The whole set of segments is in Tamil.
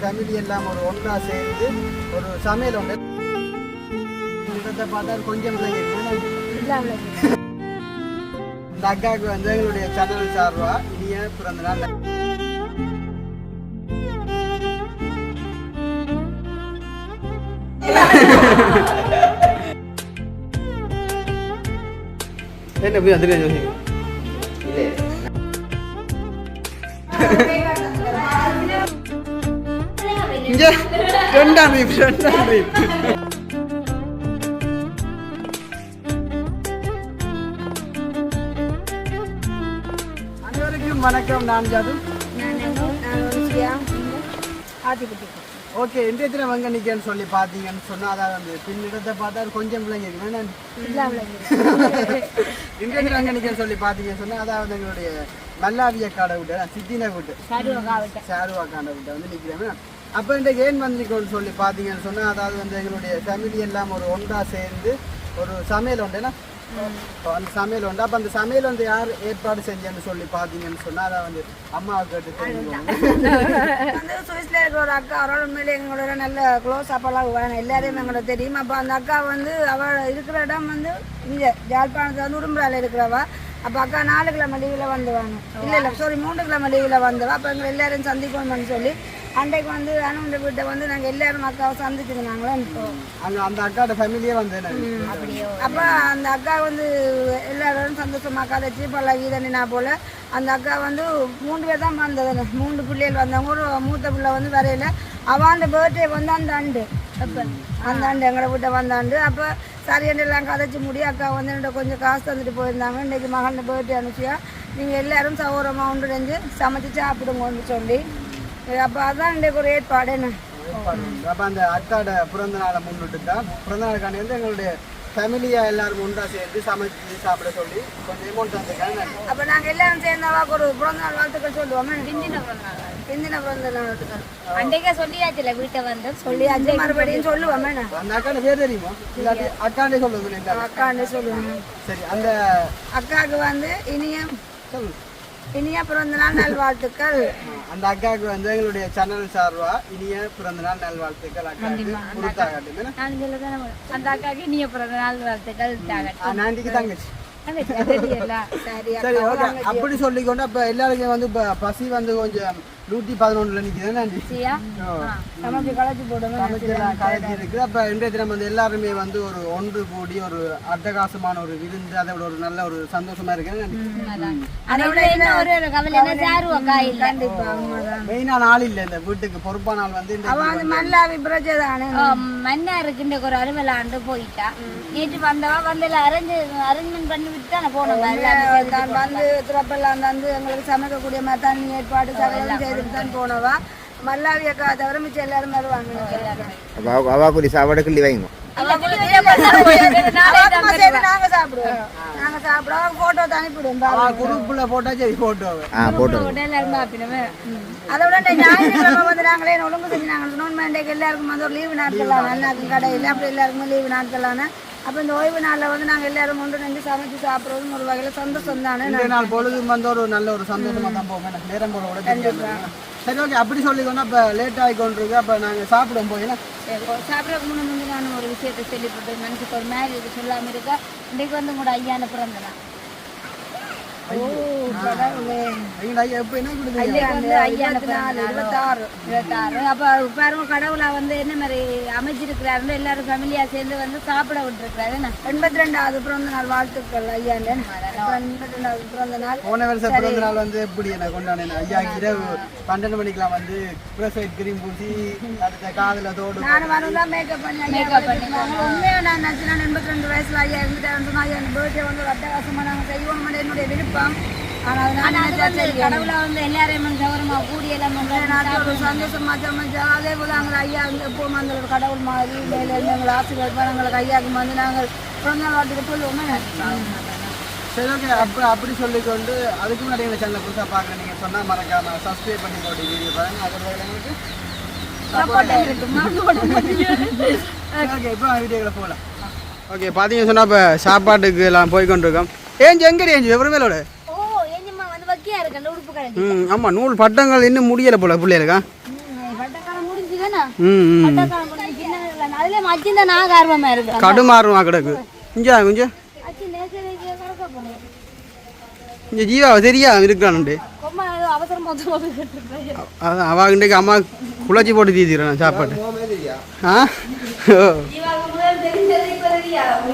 ஃபேமிலி எல்லாம் ஒரு ஒன்றா சேர்ந்து ஒரு சமையல் உண்டு இடத்தை பார்த்தா கொஞ்சம். இந்த அக்காவுக்கு வந்து எங்களுடைய சேனல் சார்பா இனிய பிறந்த நாள். என்ன போய் அதுக்கு யோசிங்க இங்க ரெண்டாம் ரீப் ரெண்டாம் ரீப் அனைவருக்கும் வணக்கம் நான் ஜாது. ஓகே இன்றைய தினம் எங்க நிக்கன்னு சொல்லி பாத்தீங்கன்னு சொன்னா அதாவது அந்த பின்னிடத்தை பார்த்தா கொஞ்சம் விளங்கிருக்கு இன்றைய தினம் எங்க நிக்கன்னு சொல்லி பாத்தீங்கன்னு சொன்னா அதாவது எங்களுடைய மல்லாவிய காடை விட்டு சித்தின விட்டு. சாருவா காண்டை விட்டு வந்து நிக்கிறேன். அப்போ இன்றைக்கு ஏன் வந்திருக்கோம்னு சொல்லி பார்த்தீங்கன்னு சொன்னா அதாவது வந்து எங்களுடைய ஃபேமிலி எல்லாம் ஒரு ஒன்றா சேர்ந்து ஒரு சமையல் உண்டுன்னா அந்த சமையல் உண்டு. அப்போ அந்த சமையல் வந்து யார் ஏற்பாடு செஞ்சேன்னு சொல்லி பார்த்தீங்கன்னு சொன்னா அதை வந்து அம்மாவை கேட்டு வந்து சுவிஸ்ல இருக்கிற ஒரு அக்கா அவரோட உண்மையிலே எங்களோட நல்ல க்ளோஸ் அப்பெல்லாம் வேணும் எல்லாரையும் எங்களுக்கு தெரியும். அப்போ அந்த அக்கா வந்து அவள் இருக்கிற இடம் வந்து இங்கே ஜாழ்ப்பாணத்தில் வந்து உடும்புறால இருக்கிறவா. அப்போ அக்கா நாலு கிழமை லீவில் வந்துவாங்க இல்லை இல்லை சாரி மூணு கிழமை லீவில் வந்தவா அப்போ எங்களை எல்லாரும் சந்திக்கணும்னு சொல்லி அன்றைக்கு வந்து அனுமதி வீட்டை வந்து நாங்கள் எல்லாரும் அக்காவை சந்திச்சுருந்தாங்களே அங்க அந்த அக்காவோட ஃபேமிலியே வந்து அப்போ அந்த அக்கா வந்து எல்லாரும் சந்தோஷமா கதைச்சு பல கீதனா போல அந்த அக்கா வந்து மூணு பேர் தான் வந்தது மூணு பிள்ளைகள் வந்தவங்க ஒரு மூத்த பிள்ளை வந்து வரையில. அவன் அந்த பர்த்டே வந்து அந்த ஆண்டு. அப்போ அந்த ஆண்டு எங்களை வீட்டை வந்தாண்டு அப்போ சரியாண்டு எல்லாம் கதைச்சு முடி அக்கா வந்து என்கிட்ட கொஞ்சம் காசு தந்துட்டு போயிருந்தாங்க. இன்றைக்கி மகன் பர்த்டே அனுப்பிச்சியா நீங்கள் எல்லாரும் சௌரமாக உண்டு செஞ்சு சமைச்சு சாப்பிடுங்கன்னு சொல்லி. அப்போ அதான் இன்றைக்கு ஒரு ஏற்பாடு என்ன? அப்போ அந்த அக்காவோட பிறந்த நாளை முன்னிட்டு தான் பிறந்த நாளுக்காண்டி வந்து எங்களுடைய ஃபேமிலியா எல்லாரும் ஒன்றா சேர்ந்து சமைச்சு சாப்பிட சொல்லி கொஞ்சம் அமௌண்ட் தந்துருக்காங்க. அப்ப நாங்க எல்லாரும் சேர்ந்தவாக்கு ஒரு பிறந்த நாள் வாழ்த்துக்கள் சொல்லுவோமே? பிந்தின பிறந்த நாள் பிந்தின பிறந்த நாள் வாழ்த்துக்கள் அன்றைக்கே சொல்லியாச்சுல வீட்டை வந்து? சொல்லி அஞ்சு மறுபடியும் சொல்லுவோமே அந்த அக்காண்ட பேர் தெரியுமா? இல்லாட்டி அக்காண்டே சொல்லுங்க இந்த அக்காண்டு சொல்லுவோம்? சரி அந்த அக்காவுக்கு வந்து இனிய சொல்லுங்க. இனிய பிறந்த நாள் நல்வாழ்த்துக்கள். அந்த அக்காவுக்கு வந்து எங்களுடைய சேனல் சார்பா இனிய பிறந்த நாள் நல்வாழ்த்துக்கள் அக்காவுக்கு அந்த அக்காவுக்கு நீ பிறந்த நாள் வாழ்த்துக்கள் தாங்க நான்டிக்கு தங்கச்சி. சரி ஓகே. அப்படி சொல்லிக்கொண்டு அப்ப எல்லாருக்கும் வந்து பசி வந்து கொஞ்சம் நூற்றி பதினொன்றுல நிற்குது நன்றி சரியா சமைச்சு களைச்சு போடுவோம் சமைச்செல்லாம் கலக்கி இருக்கு. அப்ப இன்றைய தினம் வந்து எல்லாருமே வந்து ஒரு ஒன்று கூடி ஒரு அட்டகாசமான ஒரு விருந்து அதை விட ஒரு நல்ல ஒரு சந்தோஷமா இருக்கு. அதை விட என்ன ஒரு ஒரு கவலை. என்ன சாரு அக்கா இல்ல இந்த வீட்டுக்கு. பொறுப்பான ஆள் வந்து வந்து மல்லாவி இருக்குன்ற ஒரு அறுவலை ஆண்டு போயிட்டா நேற்று வந்தவா வந்தல அரேஞ்ச் அரேஞ்ச்மெண்ட் பண்ணி விட்டு தானே போனோம் வந்து திறப்பெல்லாம் வந்து எங்களுக்கு சமைக்கக்கூடிய மாதிரி தண்ணி ஏற்பாடு சகலம் செய்துட்டு தான் போனவா மல்லாவி அக்கா தவிர மிச்சம் எல்லாரும் வருவாங்க அவாக்குடி சாப்பாடு கிள்ளி வைங்க நாங்க சாப்பிடுவோம் நாங்க சாப்பிடுவோம் போட்டோ அனுப்பிடுவோம். குரூப்ல போட்டா சரி போட்டோ ஆ போட்டு எல்லாரும் பாப்பினவே அதை விட இந்த ஞாயிற்றுக்கிழமை வந்து நாங்களே ஒழுங்கு செஞ்சாங்க நோன் மண்டேக்கு எல்லாருக்கும் வந்து ஒரு லீவு நாட்களான எல்லாருக்கும் கடையில் அப்படி எல்லாருக்குமே லீவு நாட்களான அப்போ இந்த ஓய்வு நாளில் வந்து நாங்கள் எல்லாரும் ஒன்று நின்று சமைச்சு சாப்பிட்றதும் ஒரு வகையில் சந்தோஷம் தானே நாள் பொழுதும் வந்து ஒரு நல்ல ஒரு சந்தோஷமா தான் போகும். எனக்கு நேரம் கூட தெரியாது. சரி ஓகே அப்படி சொல்லிக்கோன்னா அப்ப லேட் ஆகி கொண்டிருக்கு அப்ப நாங்க சாப்பிடும் போய் சாப்பிட்றதுக்கு முன்ன முந்தி நான் ஒரு விஷயத்தை சொல்லிவிட்டேன் மனசுக்கு ஒரு மாதிரி இது சொல்லாம இருக்கா. இன்றைக்கு வந்து உங்களோட ஐயான பிறந்த நாள். ஓ கடவுளே வந்து என்ன மாதிரி அமைச்சிருக்கிறாருன்னு எல்லாரும் ஃபேமிலியா சேர்ந்து வந்து சாப்பிட விட்டுருக்காரு எண்பத்தி ரெண்டாவது பிறந்த நாள் வாழ்த்துக்கள் ஐயா எண்பத்தி ரெண்டாவது பிறந்த நாள் போன வருஷம் பிறந்த நாள் வந்து எப்படி என்ன கொண்டாடினேன்? ஐயா இரவு பன்னெண்டு மணிக்கெல்லாம் வந்து கிரீம் பூசி அடுத்த காதுல தோடு நான் வரதான் மேக்கப் பண்ணி மேக்கப் பண்ணி உண்மையாக நான் எண்பத்தி ரெண்டு வயசுல ஐயா இருந்துட்டேன். ஐயா பர்த்டே வந்து ஒரு அட்டகாசமாக நாங்கள் செய்வோம். என்னுடைய விருப்பம். ஆனால் அது நான் அது வந்து கடவுளை வந்து எல்லாரையும் கௌரவமா கூடி எல்லாம் ஒரு சந்தோஷமா சமைச்சா அதே போல் நாங்கள் ஐயா எப்போவும் அந்த கடவுள் மாதிரி மேலே இருந்து எங்களை ஆசீர்வாதம் எங்களுக்கு ஐயாவுக்கு வந்து நாங்கள் பிறந்த வாழ்த்துக்கு சொல்லுவோமே. சரி ஓகே அப்ப அப்படி சொல்லிக்கொண்டு அதுக்கு முன்னாடி எங்க சேனலை புதுசா பார்க்குறேன் நீங்க சொன்னா மறக்காம சப்ஸ்கிரைப் பண்ணி போட்டு வீடியோ பாருங்க. அது ஒரு எங்களுக்கு ஓகே இப்போ வீடியோவில் போகலாம். ஓகே பார்த்தீங்க சொன்னா இப்போ சாப்பாட்டுக்கு எல்லாம் போய் கொண்டிருக்கோம் ஏஞ்சி எங்கடி ஏஞ்சி? எவ்வளோ ஓ ஏஞ்சம்மா வந்து வக்கியா இருக்கு அந்த உடுப்பு கடை ம் ஆமாம் நூல் பட்டங்கள் இன்னும் முடியலை போல பிள்ளைகளுக்கா பட்டங்க பட்டக்காலம் முடிஞ்சுதானே ம் ம் பட்டக்காலம் முடிஞ்சு சின்ன வயசுல அதுல மச்சிந்த நான் ஆர்வமா இருக்கு? கடுமாறுமா கிடக்கு. இஞ்சா கொஞ்சம் இங்கே ஜீவா தெரியா? இருக்கிறானுண்டு அதான் அவள் இன்றைக்கு அம்மா குழச்சி போட்டு தீத்திடுறேன் சாப்பாடு. ஆ ஓ இவாளுக்கு முதல் தெரிஞ்சது இப்ப தெரியாது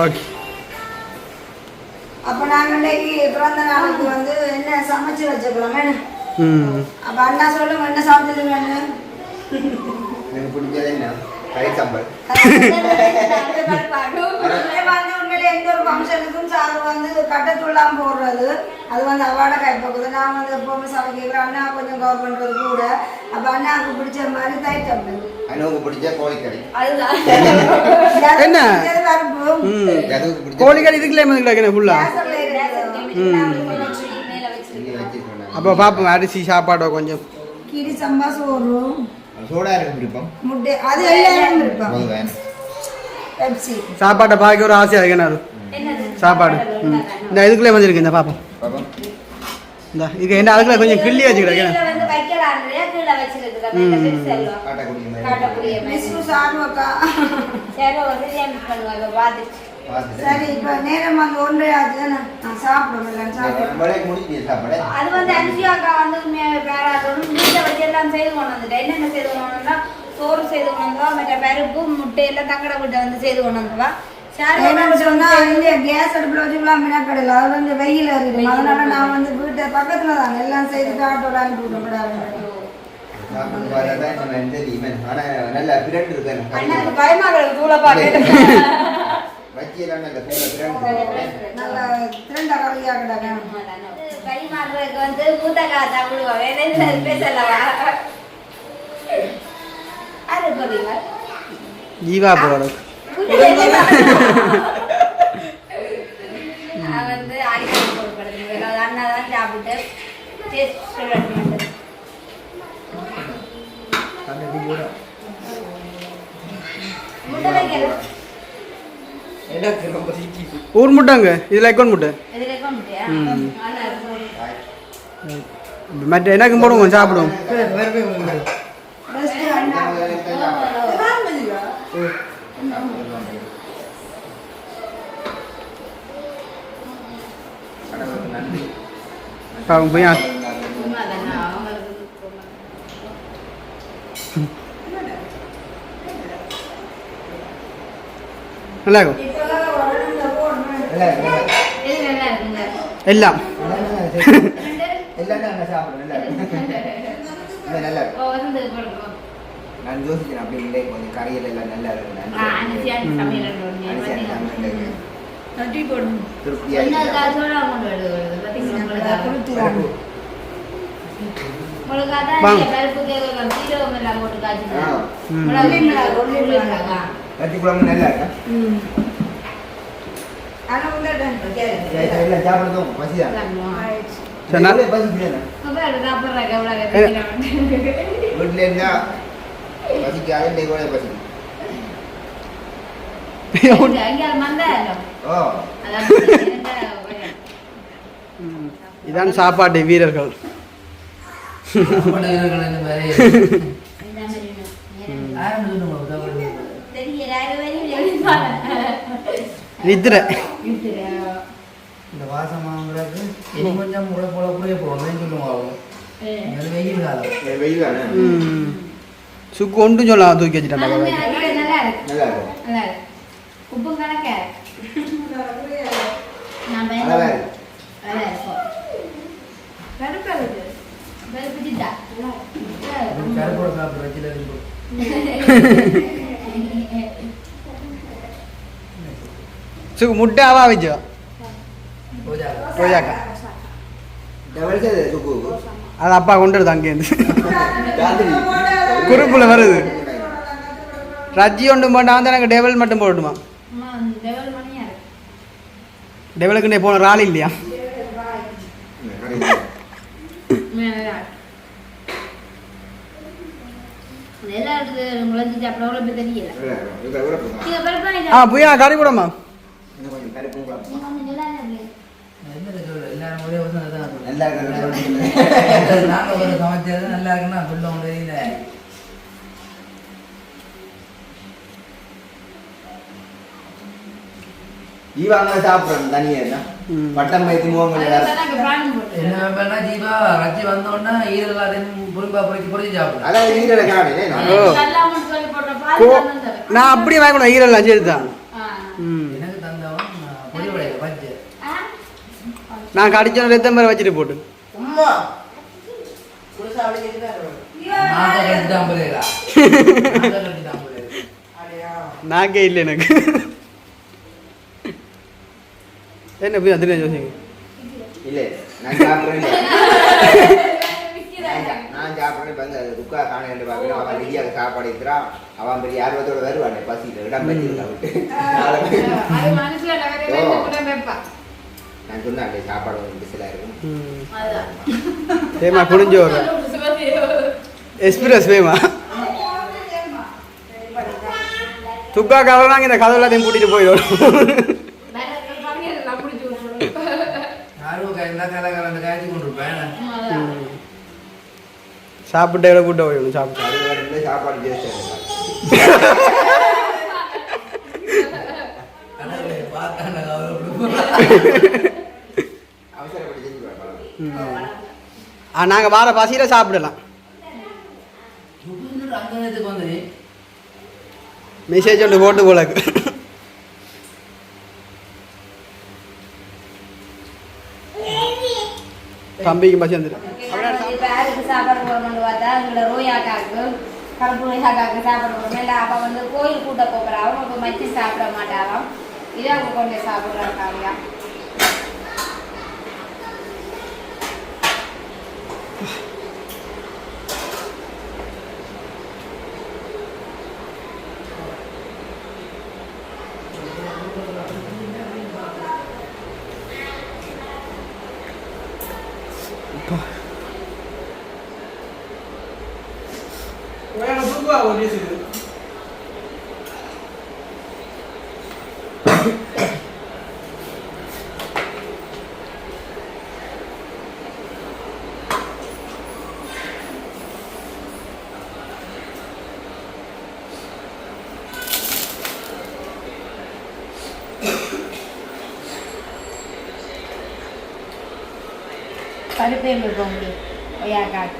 ஓகே அப்ப நாங்க இன்னைக்கு பிறந்த நாளுக்கு வந்து என்ன சமைச்சு வச்சுக்கிறோமே ம். அப்ப அண்ணா சொல்லுங்க என்ன எனக்கு பிடிச்சது என்ன? எந்த ஒரு ஃபங்க்ஷனுக்கும் சாரு வந்து கட்டத்துள்ளாம போடுறது அது வந்து அவாட கைப்பக்குது நான் வந்து எப்பவுமே சமைக்கிறேன் அண்ணா கொஞ்சம் கவர் பண்றது கூட அப்ப அண்ணாவுக்கு பிடிச்ச மாதிரி தைட்டம் பிடிச்ச கோழிக்கறி என்ன? கோழிக்கறி இதுக்குள்ளே வச்சு சொன்னாங்க அப்போ பார்ப்போம் அரிசி சாப்பாடோ கொஞ்சம் கிரி சம்பா சோறு சோடா இருக்கு பிடிப்போம் முட்டை அது எல்லாரும் இருப்பாங்க போது வேணும் பெப்சி. சாப்பாட்டை பார்க்க ஒரு ஆசையாக இருக்கு என்ன சாப்பாடு. ம். இந்த இதுக்குள்ளே வந்துருக்கு இந்த பாப்போம். பாப்போம். இந்த இது என்ன அதுக்குள்ள கொஞ்சம் கிள்ளி வச்சுக்கிறேன் கீழே சாரு இப்ப நேரம் வந்து ஒன்றே ஆச்சு நான் சாப்பிடுவோம் எல்லாம் சாப்பிடுவோம் நம்மளே முடிச்சு சாப்பாடு? அது வந்து அனுஷியா அக்கா வந்து பேராகணும் வீட்டை வச்சு எல்லாம் செய்து கொண்டு வந்துட்டேன். என்னென்ன செய்து கொண்டு வந்தா சோறு செய்து கொண்டு வந்தா மற்ற பருப்பு முட்டை எல்லாம் தங்கட வீட்டை வந்து செய்து கொண்டு வந்துவா என்னன்னு சொன்னா? இந்த கேஸ் அடுப்புல வச்சுக்கலாம் மினக்கடையில் அது வந்து வெயில் இருக்குது அதனால நான் வந்து வீட்டை பக்கத்துல தான் எல்லாம் செய்து காட்டோட அனுப்பி இருக்கு எனக்கு? அண்ணாக்கு பயமா கிடக்கு தூளை பார்க்க வச்சி எல்லாம் நல்ல திரண்ட கறியா கிடக்கு கை மாறுறதுக்கு வந்து மூத்த காத்தா விடுவா? வேற எதுவும் பேசலவா அது போறீங்க? ஜீவா போகிறோம் நான் வந்து அடிக்கடி போடுறது அண்ணா தான் சாப்பிட்டு டேஸ்ட் சொல்லணும் முட்டை வைக்கிறேன் ஊர் முட்டைங்க? இதில் அக்கௌண்ட் முட்டை. மற்ற எனக்கும் போடுவோம் சாப்பிடுவோம். பாவம் போய் நல்லா இருக்கும். கொடுக்கும் நான் யோசிக்கிறேன் அப்படி இல்லை கொஞ்சம் கறியல் எல்லாம் நல்லா இருக்கு ஆ அனுசியான் சமையல் அரிசி எல்லாம் நல்லா இருக்கு. தட்டி போடணும். எல்லாம் நல்லா இருக்கா? இதான் சாப்பாட்டு வீரர்கள் தெரியல யாரும் நித்திரை இந்த வாசம் வாங்குறது இனி கொஞ்சம் கூட போல கூட போகணும்னு சொல்லுவாங்க வெயில் காலம். வெயில் தானே? ம். சுக்கு ஒன்றும் சொல்லலாம் தூக்கி வச்சுட்டாங்க நல்லா இருக்கு. நல்லா இருக்கும் உப்பு கணக்க? நான் நல்லா பயந்து இருக்கு நல்லா இருக்கும் பருப்பு இருக்கு பருப்பு சிட்டா கருப்போட சாப்பிட்ற வச்சுல இருக்கு சுக்கு முட்டை அவா வச்சோ பூஜா ரோஜாக்கா டபுள் சேது சுக்கு அது அப்பா கொண்டு வருது அங்கேருந்து குறுப்புல வருது ரஜ்ஜி ஒன்று போட்டா வந்து எனக்கு டெவல் மட்டும் போடணுமா டெவல் மணியா இருக்கு டெவலுக்கு போன ராள் இல்லையா ஆ புயா கறி கொஞ்சம் கருப்பும் எல்லாரும் ஒரே அதான் நல்லா இருக்கு ஒரு சமைச்சது நல்லா இருக்குன்னா சொல்ல முடியல ஈவாங்க சாப்பிட்றோம் தனியாக. பட்டம் பைத்து முகம் என்ன வைப்பேன்னா ஜீவா ரச்சி வந்தோடனே ஈரல் எல்லாத்தையும் புரிம்பா பொறிச்சு பொறிச்சு அதான் ஈரலை காணே நான் அப்படியே வாங்கணும் ஈரல்லாம் சரி தான் ம் எனக்கு தந்தவன் பொடி உடையில பச்சை நான் கடிச்சோம் ரத்தம் பேர் வச்சுட்டு போட்டு? நாக்க இல்லை எனக்கு. என்ன போய் அதில் யோசிங்க. இல்லை நான் சாப்பிட்றேன் நான் சாப்பிட்றேன் இப்போ அந்த துக்கா காண பார்க்கணும். அவன் வெளியாக சாப்பாடு இருக்கிறான் அவன் பெரிய ஆர்வத்தோட வருவானே பசியில் இடம் விட்டு. நான் சொன்னேன் சாப்பாடு ஒரு பிசிலாக இருக்கும். ஏமா குடிஞ்சு வர்றேன் எக்ஸ்பிரஸ் வேமா? துக்கா கவலை இந்த கதை எல்லாத்தையும் கூட்டிட்டு போயிடும். சாப்பிட்டு எவ்வளோ கூட்ட போயிடும் சாப்பிட்டு? சாப்பாடு பார்த்தா நான் கவலைப்படுவேன் அவசரப்பட்டு செஞ்சு பார்க்கலாம் ஆ நாங்கள் வார பசியில் சாப்பிடலாம். மெசேஜ் ஒன்று போட்டு போலக்கு. தம்பிக்கு பசி வந்துடும் இப்ப யாருக்கு சாப்பாடு போடணும் இல்லை அவள் வந்து கோயில் கூட்ட போகிறா அவங்க இப்போ மச்சி சாப்பிட மாட்டாராம். இரவு கொண்டு சாப்பிட்றாங்க பருப்பே இருக்க முடியும் ரோயாக்காக்கு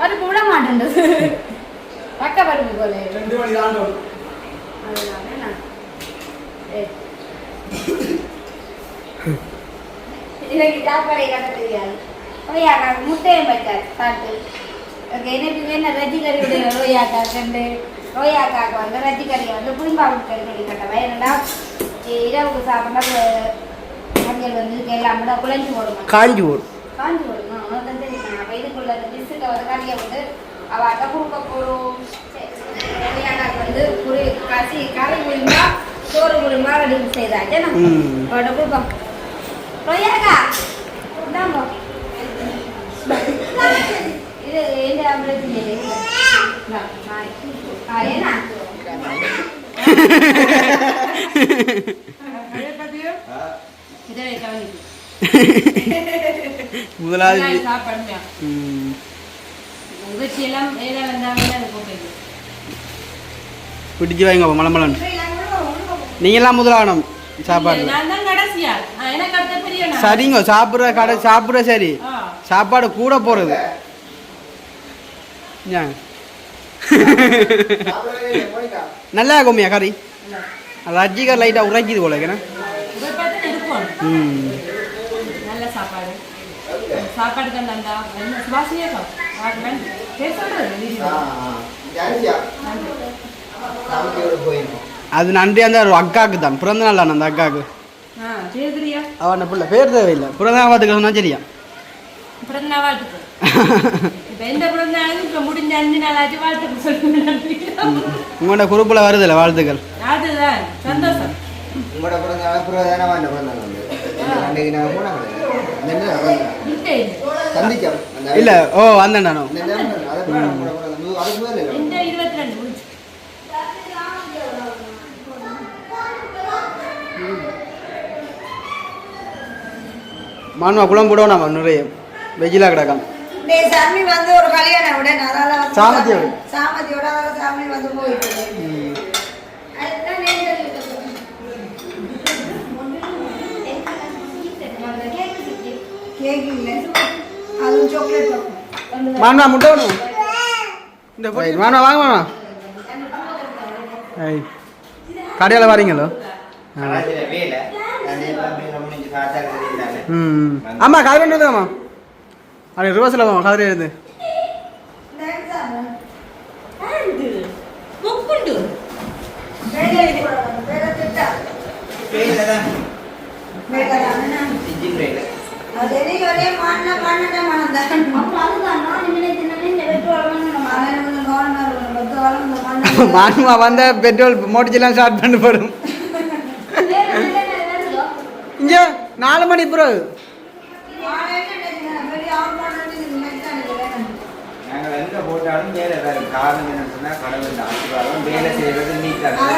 பருப்பு விட மாட்டேன்றது பக்க பருப்பு போல. ரெண்டு மணி தாண்டோம் அதனால நான் ஏய். எனக்கு சாப்பாடே கட்ட தெரியாது. ரோயாக்கா முட்டையும் வச்சார் பார்த்து. ஓகே எனக்கு வேணும் ரஜி கறி விடுற ரோயாக்கா ரெண்டு. ரோயாக்காக்கு வந்து ரஜி கறியை வந்து புளிம்பாவு கறி பண்ணி கட்டவா? ஏன்னா இரவுக்கு சாப்பிட்டா மஞ்சள் வந்து இதுக்கு எல்லாம் கூட குழஞ்சு போடுமா? காஞ்சி போடும். காஞ்சி போடுமா உனக்கு தெரியுமா அப்போ இதுக்குள்ள பிஸ்கட்டை வந்து வந்து அவட்ட கொடுக்க போகிறோம் வந்து புளி கசி கறி புளிம்பா சோறு புளிம்பா ரெடி செய்தாச்சு. ம். அவட்ட கொடுப்போம் ரோயாக்கா இந்தாங்க இது எந்த பிரச்சனை இல்லை இது. இந்தா, நாய். ஆ, ஏன்னா இதை பிடிச்சு வைங்க மலமலன். நீங்களாம் முதலாகணும் சாப்பாடு. சரிங்க சாப்பிட்ற கடை சாப்பிட்ற சரி. சாப்பாடு கூட போகிறது ஏன் நல்லா இருக்குமியா கறி. ரஜிகர் லைட்டாக உரைக்குது போல ம். சாப்பாடு. சாப்பாடு அது நன்றி. அந்த ஒரு அக்காவுக்கு தான். பிறந்த நாள் அந்த தெரியுதுரியா அவன் பிள்ளை பேர் தேவையில்லை. பிறந்த நாள் பார்த்துக்க சொன்னா சரியா? பிறந்த பிறந்த உங்களோட குரூப்பில் வருதில்ல வாழ்த்துக்கள்? அன்றைக்கு நான் போனாங்க இல்ல ஓ வந்தேன் நானும் மானுவா குளம் போடுவோம் நாம நிறைய. வெஜிலா கிடக்கான் சாமி வந்து ஒரு கல்யாணம் சாமதியோட சாமதியோட சாமி வந்து போயிட்டு கேக் இல்லை அதுவும் சாக்லேட் மானுவா முட்டை வேணும் இந்த மானுவா வாங்க மானுவா ஐய் கடையில் வரீங்களோ ம் ஆமாம் கதிரை இருந்துதாம்மா அப்படி ரிவர்ஸில் போமா கதிரை இருந்து வேலை தான் இன்ஜின் வேலை அது ஒரே அதுதான் நான் இந்த பெட்ரோல் தான் மானுவா வந்த பெட்ரோல் மோட்டிச்செல்லாம் ஸ்டார்ட் பண்ணி போடும். இங்கே நாலு மணி பிறகு நாங்கள் எங்க போட்டாலும் வேலை வேறு காரணம் என்னன்னு சொன்னா கடவுள் ஆசீர்வாதம் வேலை செய்யறது நீட்டாக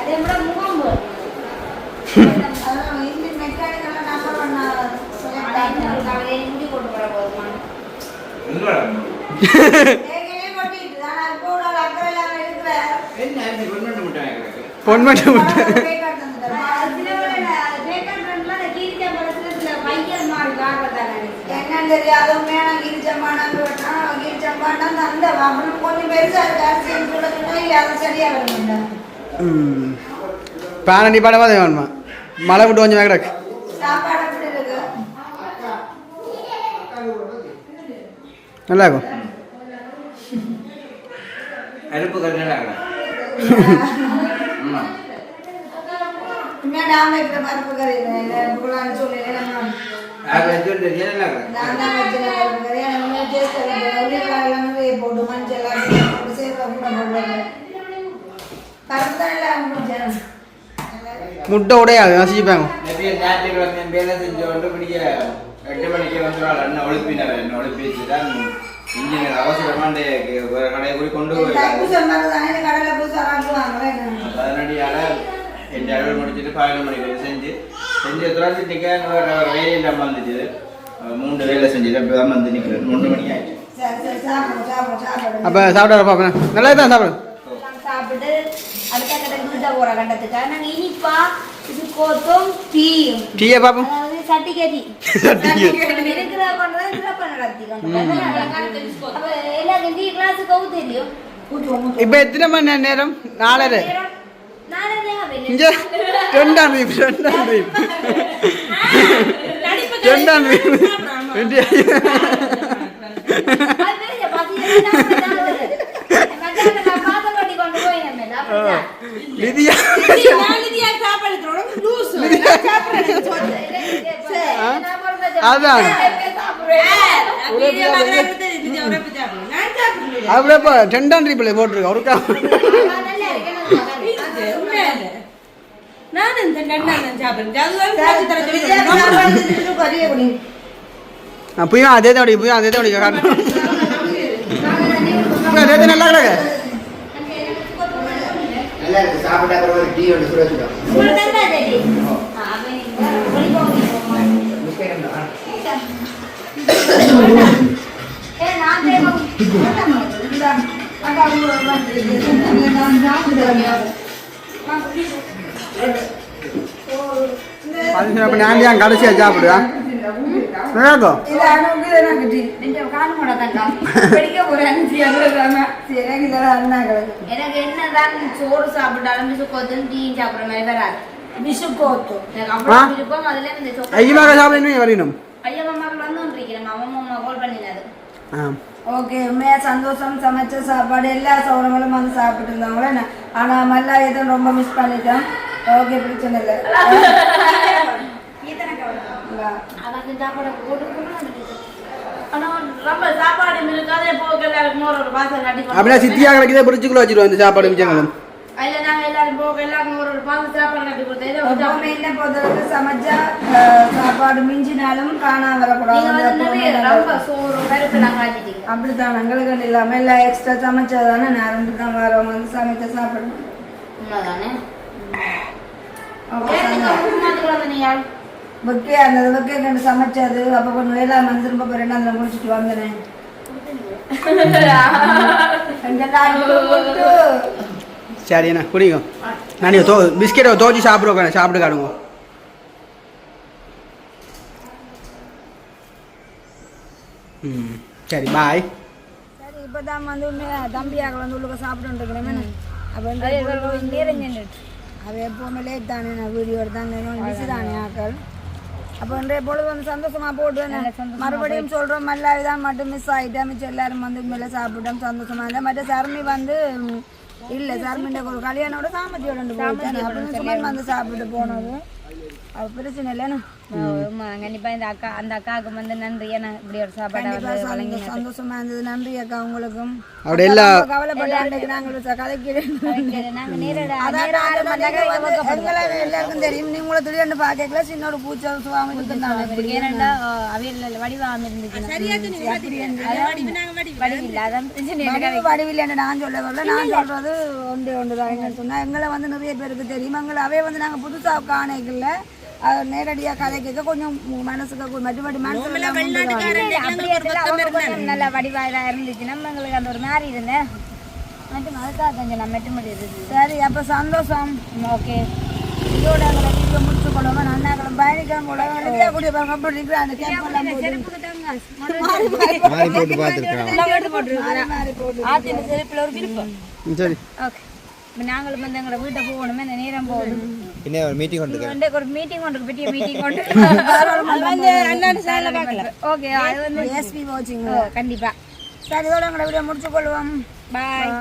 அதே கொண்டு வர போதுமா என்ன அரிசி கொண்டு முட்டாங்க எனக்கு பொன் மட்டும் விட்டு பேனி படமாக தான் வேணுமா? மழை விட்டு கொஞ்சம் கிடக்கு சாப்பாடு எப்படி இருக்கு நல்லா இருக்கும் அறுப்பு கருநாங்க ஆமா உண்மையா நாம இப்ப பருப்பு கறி புகழான்னு சொல்லி நம்ம அது வச்சுட்டு என்ன நான் தான் வச்சுருக்கேன் பருப்பு கறி எனக்கு டேஸ்ட் உருளைக்கிழங்கு எல்லாமே போட்டு மஞ்சள் எல்லாம் போட்டு சேர்த்து கூட போடுவாங்க. பருப்பு தான் எல்லாம் முடிஞ்சேன் முட்டை உடையாது நசிப்பாங்க நிறைய ஞாயிற்றுக்கிழமை வேலை செஞ்சவொண்டு பிடிக்க எட்டு மணிக்கு வந்துடுவாள் அண்ணன் ஒழுப்பினார் என்ன ஒழுப்பி வச்சு தான் இன்ஜினியர் அவசரமா அந்த ஒரு கடையை போய் கொண்டு பதினடியால எட்டு அறுபது முடிச்சுட்டு பதினொரு மணிக்கு வந்து செஞ்சு செஞ்சு தொடர்ந்து நிற்க வேலை இல்லாமல் வந்துச்சு மூன்று வேலை தான் வந்து நிற்கிறேன் மூன்று மணி ஆயிடுச்சு அப்போ சாப்பிட பார்ப்பேன் நல்லா தான் சாப்பிடு சாப்பிட்டு அடுத்த இனிப்பா கோத்தும் டீயும் டீயை பார்ப்போம் அதாவது சட்டிக்கடி இருக்கிற கொண்டதை சிறப்பா நடத்தி கொண்டு அப்ப எல்லாருக்கும் டீ கிளாஸ் கவு தெரியும். இப்போ எத்தனை மணி நேரம்? நாலரை. இங்கே ரெண்டாம் வீப் ரெண்டாம் வீப் ரெண்டாம் வீப் ரெண்டு. லிதியா. அதான். அப்படியே இப்போ ரெண்டாம் ட்ரிப்பில் போட்டிருக்கேன் ஒருக்கா. நான் இந்த ரெண்டாம் சாப்பிடுறேன். அதுதான் தர சொல்லி புயும் அதே தான் புயும் அதே தான் காட்டணும் புயும் அதே தான் நல்லா கிடக்கு. நல்லா இருக்கு சாப்பிட்டா அப்புறம் ஒரு டீ ஒன்று சுட சுடும் அப்போ நான் ஏன் கடைசியாக சாப்பிடுவேன் அனுப்பு எனக்கு என்னதான் சோறு சாப்பிட்டாலும் பிசு கோத்தும் டீ சாப்பிடுற மாதிரி வராது விசு கோத்து எனக்கு ஆ? அவ்வளவு விருப்பம் அதுல இந்த ஐயமாக சாப்பிடணும் வரணும் ஐயா அம்மாக்கள் வந்து கொண்டிருக்கிறேன் அம்மா அம்மா கால் பண்ணினது ஓகே உண்மையா சந்தோஷம் சமைச்ச சாப்பாடு எல்லா சௌரங்களும் வந்து சாப்பிட்டு இருந்தாங்களே ஆனா மல்லாயத்தை ரொம்ப மிஸ் பண்ணிட்டோம். ஓகே பிரச்சனை இல்லை அவனுக்கு சாப்பாடு கொடுக்கணும் ஆனா ரொம்ப சாப்பாடு இருக்காதே போக எல்லாருக்கும் ஒரு பாசம் கட்டி அப்படின்னா சித்தியா கிடைக்கிறத பிடிச்சிக்குள்ள வச்சிருவோம் இந்த சாப்பாடு மிச்சங்களும். அதுல நாங்க எல்லாரும் போக எல்லாருக்கும் ஒரு பாசம் சாப்பாடு கட்டி கொடுத்தோம். இதை ஒரு என்ன பொறுத்தவரைக்கும் சமைச்சா சாப்பாடு மிஞ்சினாலும் காணாம நிறைய ரொம்ப வரக்கூடாது சோறு பருப்பு நாங்க ஆட்டிட்டீங்க அப்படித்தான் எங்களுக்கு இல்லாம எல்லாம் எக்ஸ்ட்ரா சமைச்சதானே நான் ரெண்டு தான் வரவங்க வந்து சமைக்க சாப்பிடணும். உண்மைதானே? ஓகே நீங்க வெக்கையா இருந்தது வெக்கை கண்டு சமைச்சது. அப்போ கொஞ்சம் வேளாண் வந்து திரும்ப போய் ரெண்டாம் முடிச்சுட்டு வந்தேன். சரி என்ன குடிங்க. நான் தோ பிஸ்கெட்டை தோச்சி சாப்பிடுவோம் சாப்பிட்டு காடுங்க ம் சரி பாய் சரி இப்பதான் வந்து உண்மையா தம்பியாக வந்து உள்ளுக்க சாப்பிட்டு இருக்கிறேன் அப்போ நிறைஞ்சு அது எப்போவுமே லேட் தானே நான் வீடியோ எடுத்தாங்க பிஸி தானே ஆக்கள். அப்போ இன்றைய பொழுது வந்து சந்தோஷமா போட்டு மறுபடியும் சொல்றோம் மல்லாவிதான் மட்டும் மிஸ் ஆயிட்டா மிச்சம் எல்லாரும் வந்து மேலே சாப்பிட்டோம். சந்தோஷமா இல்லை மற்ற சர்மி வந்து இல்ல சர்மிண்ட ஒரு கல்யாணோட சாமத்தியோட அப்படின்னு சுமன் வந்து சாப்பிட்டு போனது. அது பிரச்சனை இல்லைன்னு கண்டிப்பா இந்த அக்கா அந்த அக்காவுக்கு வந்து நன்றி. ஏன்னா இப்படி ஒரு சாப்பாடு சந்தோஷம், இருந்தது. நன்றி அக்கா உங்களுக்கும். எல்லா கவலைப்பட்டு நாங்கள் கதைக்கிறேன். எல்லாருக்கும் தெரியும். நீங்கள திடீர்னு பார்க்கல சின்ன ஒரு பூச்சை சுவாமி ஏனண்டா அவையில் வடிவாம இருந்துச்சு வடிவில்லைன்னு நான் சொல்ல வரல. நான் சொல்றது ஒன்று ஒன்று தான் சொன்னா எங்களை வந்து நிறைய பேருக்கு தெரியும். எங்களை அவே வந்து நாங்கள் புதுசாக காணைக்கல நேரடியாக கதை கேட்க கொஞ்சம் மனசுக்கு அவங்க கொஞ்சம் நல்லா வடிவாக இருந்துச்சு நம்ம எங்களுக்கு அந்த ஒரு மாதிரி இருந்தேன் மட்டும் அதுக்காக கொஞ்சம் நம்ம மட்டும் இருந்துச்சு சரி அப்போ சந்தோஷம் ஓகே இதோட எங்களை வீடியோ முடிச்சு கொள்ளுவோம் அண்ணாக்களும் பயணிக்கலாம் வெளியே கூடிய பாருங்க அப்படி இருக்கிற அந்த போட்டு மாறி போட்டு பார்த்துருக்கேன் மாறி போட்டு ஆத்தின செருப்பில் ஒரு விருப்பம் சரி ஓகே நாங்களும் வந்து எங்களோட வீட்டை போகணுமே இந்த நேரம் போகணும் என்ன ஒரு மீட்டிங் கொண்டு வந்து ஒரு மீட்டிங் கொண்டு பெரிய மீட்டிங் கொண்டு ஓகே அது வந்து எஸ்பி வாட்சிங் கண்டிப்பா சரி இதோட எங்களை வீடியோ முடிச்சு கொள்வோம் பாய்